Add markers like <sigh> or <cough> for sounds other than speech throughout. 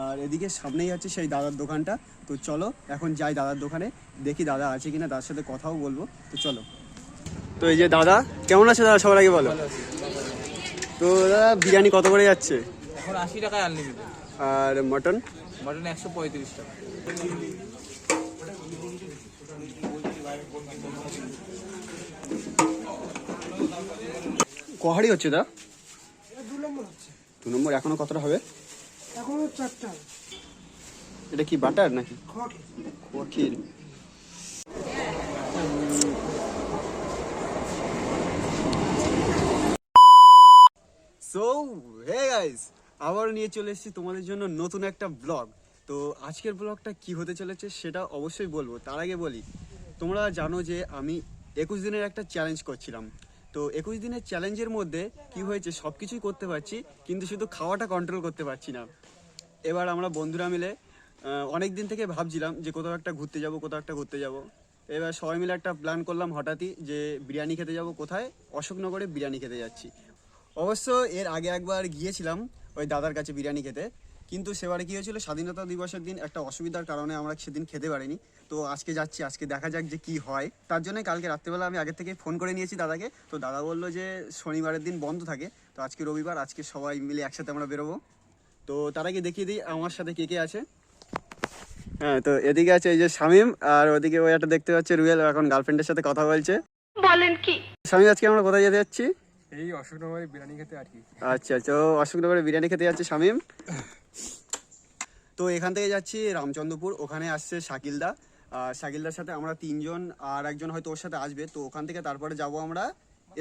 আর এদিকে সামনেই আছে সেই দাদার দোকানটা। তো চলো এখন যাই দাদার দোকানে দেখি দাদা আছে কিনা তার সাথে কথাও বলব। তো চলো। তো এই যে দাদা কেমন আছে দাদা? সবার আগে বলো। তো দাদা বিরিয়ানি কত করে যাচ্ছে? এখন আশি টাকায় আনলিমিটেড আর মটন? মটন একশো পঁয়ত্রিশ টাকা। কহারি হচ্ছে দা দু নম্বর হচ্ছে। দু নম্বর এখনও কতটা হবে? এখনও চারটা। এটা কি বাটার নাকি? খোয়াকে সো হে গাইস আবার নিয়ে চলে এসেছি তোমাদের জন্য নতুন একটা ব্লগ তো আজকের ব্লগটা কি হতে চলেছে সেটা অবশ্যই বলব। তার আগে বলি তোমরা জানো যে আমি একুশ দিনের একটা চ্যালেঞ্জ করছিলাম। তো একুশ দিনের চ্যালেঞ্জের মধ্যে কি হয়েছে সব কিছুই করতে পারছি, কিন্তু শুধু খাওয়াটা কন্ট্রোল করতে পারছি না। এবার আমরা বন্ধুরা মিলে অনেক দিন থেকে ভাবছিলাম যে কোথাও একটা ঘুরতে যাব, কোথাও একটা ঘুরতে যাব। এবার সবাই মিলে একটা প্ল্যান করলাম হঠাৎই যে বিরিয়ানি খেতে যাব কোথায়? অশোকনগরে বিরিয়ানি খেতে যাচ্ছি। অবশ্য এর আগে একবার গিয়েছিলাম ওই দাদার কাছে বিরিয়ানি খেতে। কিন্তু সেবারে কী হয়েছিল? স্বাধীনতা দিবসের দিন একটা অসুবিধার কারণে আমরা সেদিন খেতে পারিনি। তো আজকে যাচ্ছি আজকে দেখা যাক যে কি হয়। তার জন্য কালকে রাত্রেবেলা আমি আগের থেকে ফোন করে নিয়েছি দাদাকে। তো দাদা বলল যে শনিবারের দিন বন্ধ থাকে। তো আজকে রবিবার আজকে সবাই মিলে একসাথে আমরা বেরোবো। তো তার আগে দেখিয়ে দিই? আমার সাথে কে কে আছে? হ্যাঁ তো এদিকে আছে এই যে শামিম আর ওদিকে ওই একটা দেখতে পাচ্ছে রুয়েল এখন গার্লফ্রেন্ডের সাথে কথা বলছে। বলেন কি? শামিম আজকে আমরা কোথায় যেতে যাচ্ছি? এই অশোকনগরে বিরিয়ানি খেতে আর কি। আচ্ছা তো অশোকনগরে বিরিয়ানি খেতে যাচ্ছে শামিম। তো এখান থেকে যাচ্ছি রামচন্দ্রপুর, ওখানে আসছে শাকিলদা শাকিলদার সাথে আমরা তিনজন আর একজন হয়তো ওর সাথে আসবে, তো ওখান থেকে তারপরে যাব আমরা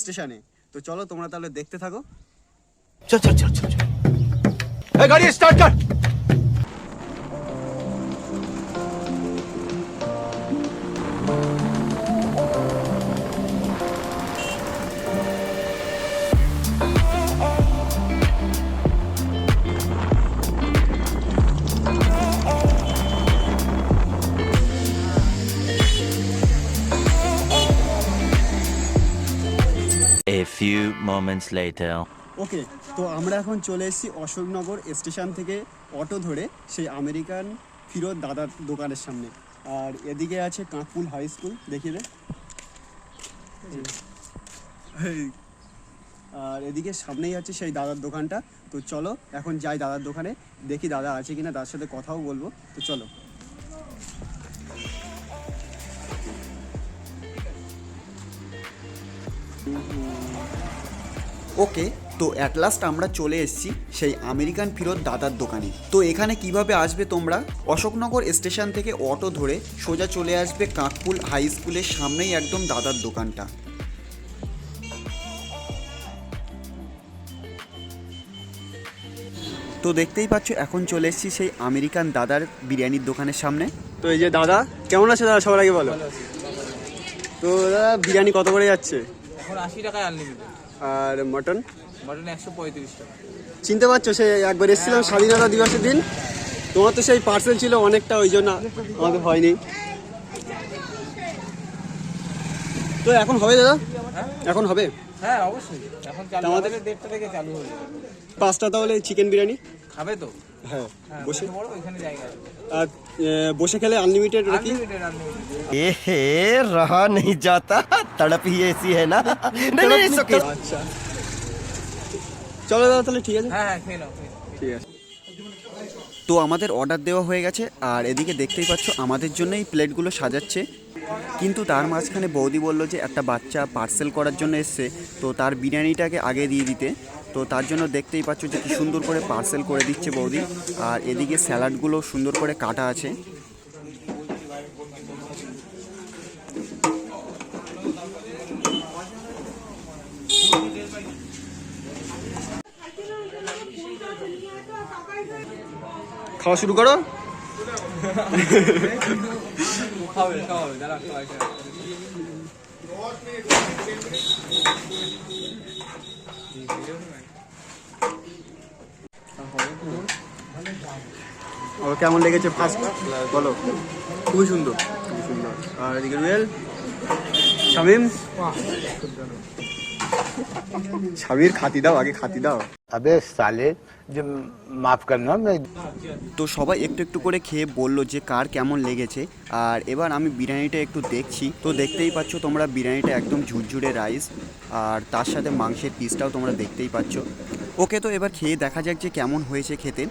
স্টেশনে। তো চলো তোমরা তাহলে দেখতে থাকো। thank you A few moments later. ওকে তো আমরা এখন চলে এসেছি অশোকনগর স্টেশন থেকে অটো ধরে সেই আমেরিকান ফিরোজ দাদার দোকানের সামনে। আর এদিকে আছে কাঁকপুল হাই স্কুল, দেখিয়ে দে। এই। আর এদিকে সামনেই আছে সেই দাদার দোকানটা। তো চলো, এখন যাই দাদার দোকানে, দেখি দাদা আছে কিনা, তার সাথে কথাও বলব। তো চলো। ওকে তো অ্যাট লাস্ট আমরা চলে এসেছি সেই আমেরিকান ফিরত দাদার দোকানে। তো এখানে কীভাবে আসবে তোমরা? অশোকনগর স্টেশন থেকে অটো ধরে সোজা চলে আসবে কাঁকপুল হাই স্কুলের সামনেই একদম দাদার দোকানটা। তো দেখতেই পাচ্ছ এখন চলে এসেছি সেই আমেরিকান দাদার বিরিয়ানির দোকানের সামনে। তো এই যে দাদা কেমন আছে দাদা? সবার আগে বলো। তো দাদা বিরিয়ানি কত করে যাচ্ছে? এখন আশি টাকায় আনলিমিটেড আর মটন মটন একশো পঁয়ত্রিশ টাকা। চিনতে পারছ সে একবার এসেছিলাম স্বাধীনতা দিবসের দিন। তোমার তো সেই পার্সেল ছিল অনেকটা ওই জন্য আমাদের হয়নি। তো এখন হবে দাদা? এখন হবে? হ্যাঁ অবশ্যই। এখন আমাদের- দেড়টা থেকে চালু হয়ে যাবে। পাঁচটা তাহলে চিকেন বিরিয়ানি। খাবে তো হ্যাঁ হ্যাঁ বসে বসে বড় ওইখানে জায়গা আছে আর এ, বসে খেলে আনলিমিটেড নাকি আনলিমিটেড আনলিমিটেড ए हे रहा नहीं जाता तड़प ही ऐसी है ना <laughs> नहीं नहीं it's okay. আচ্ছা চলো দাদা তাহলে ঠিক আছে হ্যাঁ হ্যাঁ খেয়ে নাও খেয়ে নাও। ঠিক আছে তো আমাদের অর্ডার দেওয়া হয়ে গেছে আর এদিকে দেখতেই পাচ্ছ আমাদের জন্য এই প্লেটগুলো সাজাচ্ছে কিন্তু তার মাঝখানে বৌদি বলল যে একটা বাচ্চা পার্সেল করার জন্য এসছে তো তার বিরিয়ানিটাকে আগে দিয়ে দিতে তো তার জন্য দেখতেই পাচ্ছ যে কি সুন্দর করে পার্সেল করে দিচ্ছে বৌদি। আর এদিকে স্যালাডগুলো সুন্দর করে কাটা আছে। খাওয়া শুরু করো। খাওয়াই ও কেমন লেগেছে ফার্স্ট বলো। খুবই সুন্দর। খুবই সুন্দর। আর এদিকে রুয়েল শামিম? খাতি দাও আগে খাতি দাও। আবে সালে যে মাফ করলাম তো সবাই একটু একটু করে খেয়ে বলল যে কার কেমন লেগেছে। আর এবার আমি বিরিয়ানিটা একটু দেখছি। তো দেখতেই পাচ্ছ তোমরা বিরিয়ানিটা একদম ঝুরঝুরে রাইস আর তার সাথে মাংসের পিসটাও তোমরা দেখতেই পাচ্ছ। ওকে তো এবার খেয়ে দেখা যাক যে কেমন হয়েছে খেতে।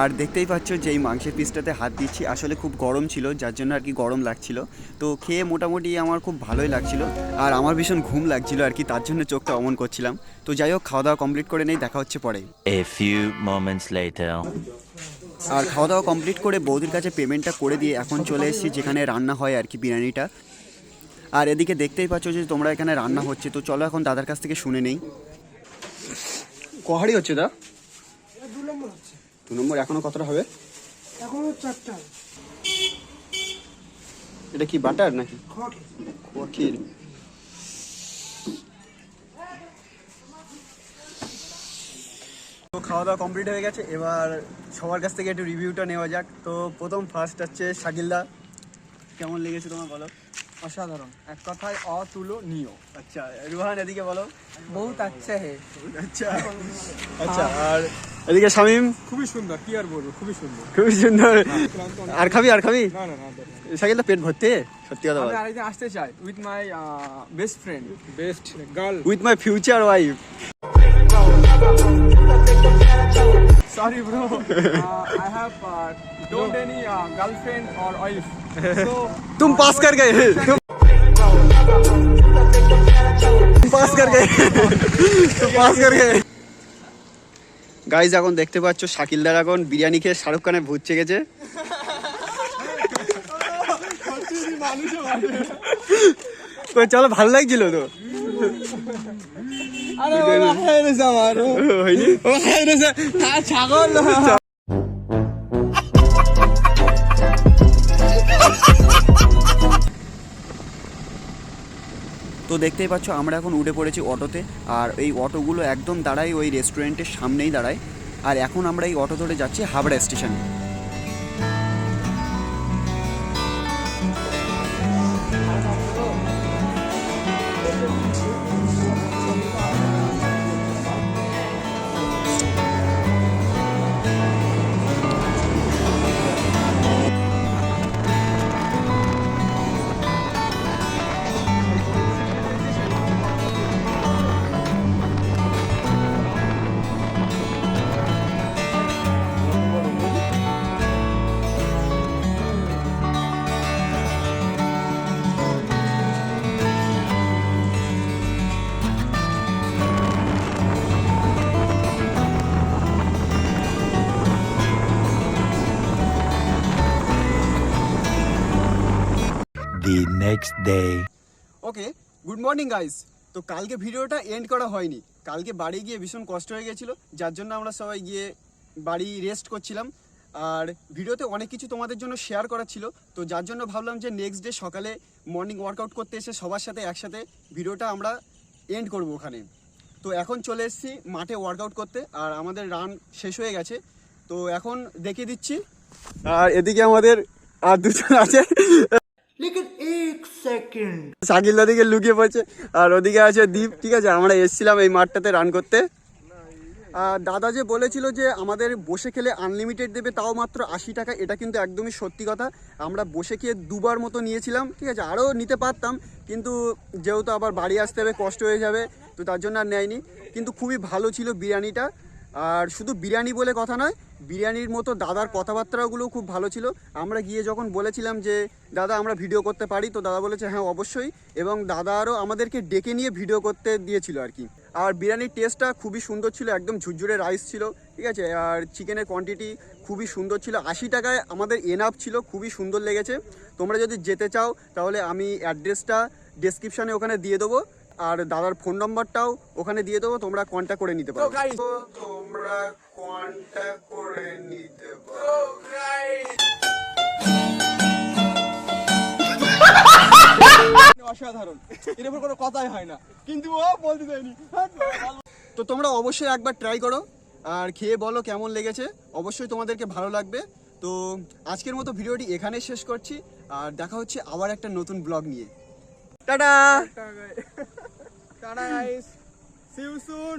আর দেখতেই পাচ্ছ যে এই মাংসের পিসটাতে হাত দিচ্ছি। আসলে খুব গরম ছিল যার জন্য আর কি গরম লাগছিল। তো খেয়ে মোটামুটি আমার খুব ভালোই লাগছিল। আর আমার ভীষণ ঘুম লাগছিল আর কি তার জন্য চোখটা অমন করছিলাম। তো যাই হোক খাওয়া দাওয়া কমপ্লিট করে নেই দেখা হচ্ছে পরে। A few moments later. আর খাওয়া দাওয়া কমপ্লিট করে বৌদির কাছে পেমেন্টটা করে দিয়ে এখন চলে এসেছি যেখানে রান্না হয় আর কি বিরিয়ানিটা। আর এদিকে দেখতেই পাচ্ছ যে তোমরা এখানে রান্না হচ্ছে তো চলো এখন দাদার কাছ থেকে শুনে নেই। কহারি হচ্ছে দা? দু নম্বর এখনও কতটা হবে? এখনও চারটা। এটা কি বাটার নাকি? কঠিন তো খাওয়া দাওয়া কমপ্লিট হয়ে গেছে। এবার সবার কাছ থেকে একটু রিভিউটা নেওয়া যাক। তো প্রথম ফার্স্ট হচ্ছে শাকিলদা কেমন লেগেছে তোমার বলো? অসাধারণ। এক কথায় অতুলনীয়। আচ্ছা রুহান এদিকে বলো। বহুত আচ্ছা হে। আচ্ছা আচ্ছা আর এদিকে শামিম খুবই সুন্দর কি আর বলবো খুবই সুন্দর খুবই সুন্দর আর খাবি আর খাবি না না না সাইকেলটা পেট ভর্তি সত্যি কথা আমি আরেকদিন আসতে চাই with my best friend best girl with my future wife sorry bro uh, i have uh, don't any uh, girlfriend or wife so tum pass kar gaye tum pass kar gaye tum pass kar gaye guys এখন দেখতে পাচ্ছ শাকিল দার এখন বিরিয়ানি খেয়ে শাহরুখ খানের ভূত চেকেছে চলো ভালো লাগছিল তো? আরে হেরেছে আমার হয়নি? ও হেরেছে হ্যাঁ ছাগল। তো দেখতেই পাচ্ছ, আমরা এখন উঠে পড়েছি অটোতে। আর এই অটোগুলো একদম দাঁড়াই ওই রেস্টুরেন্টের সামনেই দাঁড়ায়। আর এখন আমরা এই অটো ধরে যাচ্ছি হাবড়া স্টেশনে The next day. Okay good morning guys তো কালকে ভিডিওটা এন্ড করা হয়নি। কালকে বাড়ি গিয়ে ভীষণ কষ্ট হয়ে গেছিল যার জন্য আমরা সবাই গিয়ে বাড়ি রেস্ট করছিলাম। আর ভিডিওতে অনেক কিছু তোমাদের জন্য শেয়ার করা ছিল। তো যার জন্য ভাবলাম যে নেক্সট ডে সকালে মর্নিং ওয়ার্কআউট করতে এসে সবার সাথে একসাথে ভিডিওটা আমরা এন্ড করব ওখানে। তো এখন চলে এসেছি মাঠে ওয়ার্কআউট করতে আর আমাদের রান শেষ হয়ে গেছে। তো এখন দেখিয়ে দিচ্ছি। আর এদিকে আমাদের আর দুজন আছে। শাকিল দিকে লুকিয়ে পড়ছে। আর ওদিকে আছে দীপ, ঠিক আছে? আমরা এসেছিলাম এই মাঠটাতে রান করতে। দাদা যে বলেছিল যে আমাদের বসে খেলে আনলিমিটেড দেবে, তাও মাত্র আশি টাকা, এটা কিন্তু একদমই সত্যি কথা। আমরা বসে খেয়ে দুবার মতো নিয়েছিলাম, ঠিক আছে? আরও নিতে পারতাম, কিন্তু যেহেতু আবার বাড়ি আসতে হবে, কষ্ট হয়ে যাবে, তো তার জন্য আর নেয়নি। কিন্তু খুবই ভালো ছিল বিরিয়ানিটা। আর শুধু বিরিয়ানি বলে কথা নয় বিরিয়ানির মতো দাদার কথাবার্তাগুলো খুব ভালো ছিল। আমরা গিয়ে যখন বলেছিলাম যে, দাদা, আমরা ভিডিও করতে পারি, তো দাদা বলেছে হ্যাঁ অবশ্যই। এবং দাদা আরও আমাদেরকে ডেকে নিয়ে ভিডিও করতে দিয়েছিল আর কি। আর বিরিয়ানির টেস্টটা খুবই সুন্দর ছিল, একদম ঝুরঝুরে রাইস ছিল, ঠিক আছে? আর চিকেনের কোয়ান্টিটি খুবই সুন্দর ছিল, আশি টাকায় আমাদের এনাফ ছিল, খুবই সুন্দর লেগেছে। তোমরা যদি যেতে চাও, তাহলে আমি অ্যাড্রেসটা ডেসক্রিপশানে ওখানে দিয়ে দেবো, আর দাদার ফোন নম্বরটাও ওখানে দিয়ে দেবো, তোমরা কন্ট্যাক্ট করে নিতে পারো। তোমরা কন্ট্যাক্ট অসাধারণ। এর উপর কোনো কথাই হয় না। কিন্তু ও বলতে চাইনি তো তোমরা অবশ্যই একবার ট্রাই করো। আর খেয়ে বলো কেমন লেগেছে। অবশ্যই তোমাদেরকে ভালো লাগবে। তো আজকের মতো ভিডিওটি এখানে শেষ করছি। আর দেখা হচ্ছে আবার একটা নতুন ব্লগ নিয়ে। Tata! Tata guys see you soon